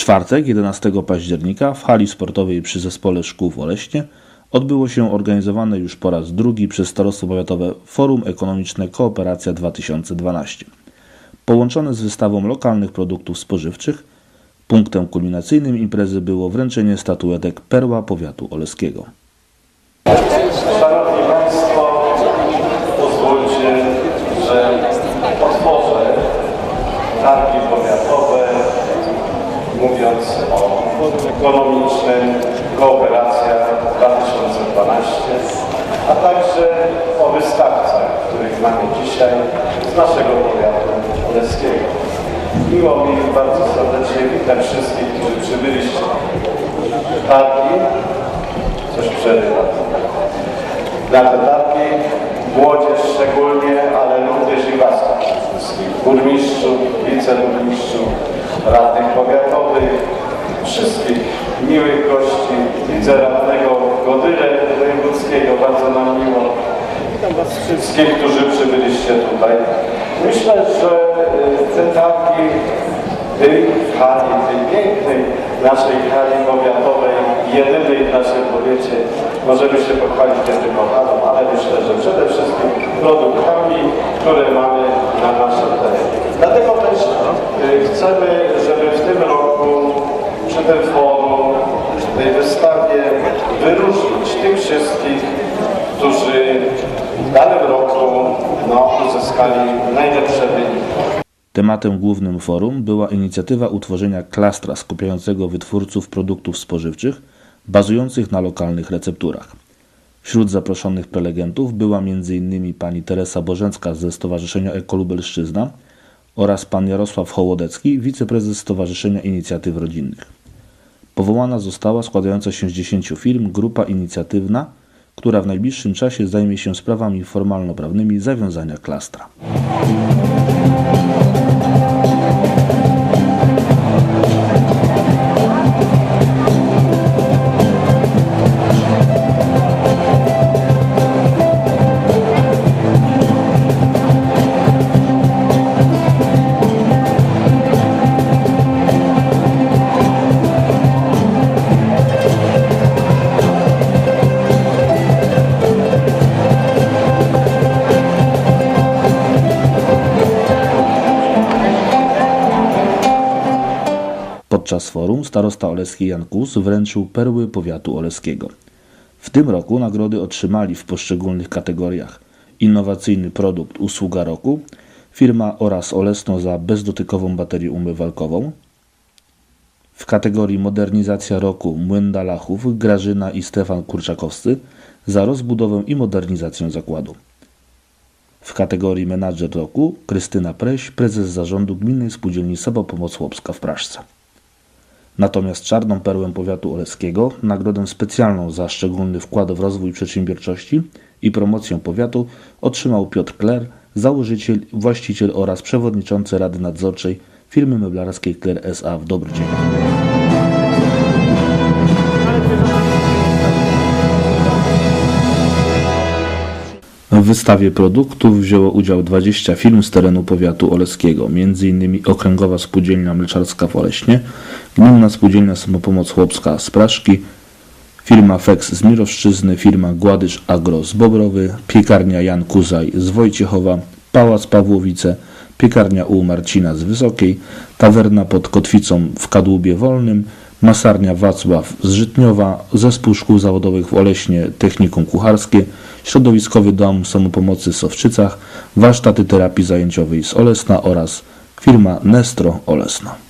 czwartek, 11 października, w hali sportowej przy Zespole Szkół w Oleśnie odbyło się organizowane już po raz drugi przez Starostwo Powiatowe Forum Ekonomiczne Kooperacja 2012. Połączone z wystawą lokalnych produktów spożywczych, punktem kulminacyjnym imprezy było wręczenie statuetek Perła Powiatu Oleskiego. Szanowni Państwo, pozwólcie, że otworzę targi powiatowe, mówiąc o ekonomicznym Kooperacja 2012, a także o wystawcach, których mamy dzisiaj z naszego powiatu oleskiego. Miło mi bardzo serdecznie witać wszystkich, którzy przybyliście targi. Coś przerywa na te targi, młodzież szczególnie, ale również i Was burmistrzów, wiceburmistrzów, radnych wszystkich miłych gości, wiceradnego Godyle Wojewódzkiego, bardzo nam miło. Witam Was wszystkich, którzy przybyliście tutaj. Myślę, że y, te targi tej hali, tej pięknej naszej hali powiatowej, jedynej w naszym powiecie, możemy się pochwalić nie tylko halą, ale myślę, że przede wszystkim produktami, które mamy na naszym terenie. Dlatego też y, chcemy, żeby tym forum, przy tej wystawie wyróżnić tych wszystkich, którzy w danym roku no, uzyskali najlepsze wyniki. Tematem głównym forum była inicjatywa utworzenia klastra skupiającego wytwórców produktów spożywczych bazujących na lokalnych recepturach. Wśród zaproszonych prelegentów była m.in. pani Teresa Bożęcka ze Stowarzyszenia Ekolubelszczyzna oraz pan Jarosław Hołodecki, wiceprezes Stowarzyszenia Inicjatyw Rodzinnych. Powołana została składająca się z 10 firm grupa inicjatywna, która w najbliższym czasie zajmie się sprawami formalno-prawnymi zawiązania klastra. Podczas forum starosta oleski Jan Kus wręczył perły powiatu oleskiego. W tym roku nagrody otrzymali w poszczególnych kategoriach innowacyjny produkt usługa roku, firma oraz Olesno za bezdotykową baterię umywalkową, w kategorii modernizacja roku Młyn Dalachów Grażyna i Stefan Kurczakowscy za rozbudowę i modernizację zakładu. W kategorii menadżer roku Krystyna Preś, prezes zarządu Gminnej Spółdzielni Samopomoc Łopska w Praszce. Natomiast czarną perłę powiatu oleskiego, nagrodę specjalną za szczególny wkład w rozwój przedsiębiorczości i promocję powiatu otrzymał Piotr Kler, założyciel, właściciel oraz przewodniczący Rady Nadzorczej firmy meblarskiej Kler S.A. w Dobrodzieniu. W wystawie produktów wzięło udział 20 firm z terenu powiatu oleskiego, m.in. Okręgowa Spółdzielnia Mleczarska w Oleśnie, Gminna Spółdzielnia Samopomoc Chłopska z Praszki, firma Fex z Mirowszczyzny, firma Gładysz Agro z Bobrowy, piekarnia Jan Kuzaj z Wojciechowa, Pałac Pawłowice, piekarnia U Marcina z Wysokiej, tawerna pod Kotwicą w Kadłubie Wolnym, masarnia Wacław z Żytniowa, zespół szkół zawodowych w Oleśnie, technikum kucharskie, środowiskowy dom samopomocy w Sowczycach, warsztaty terapii zajęciowej z Olesna oraz firma Nestro Olesna.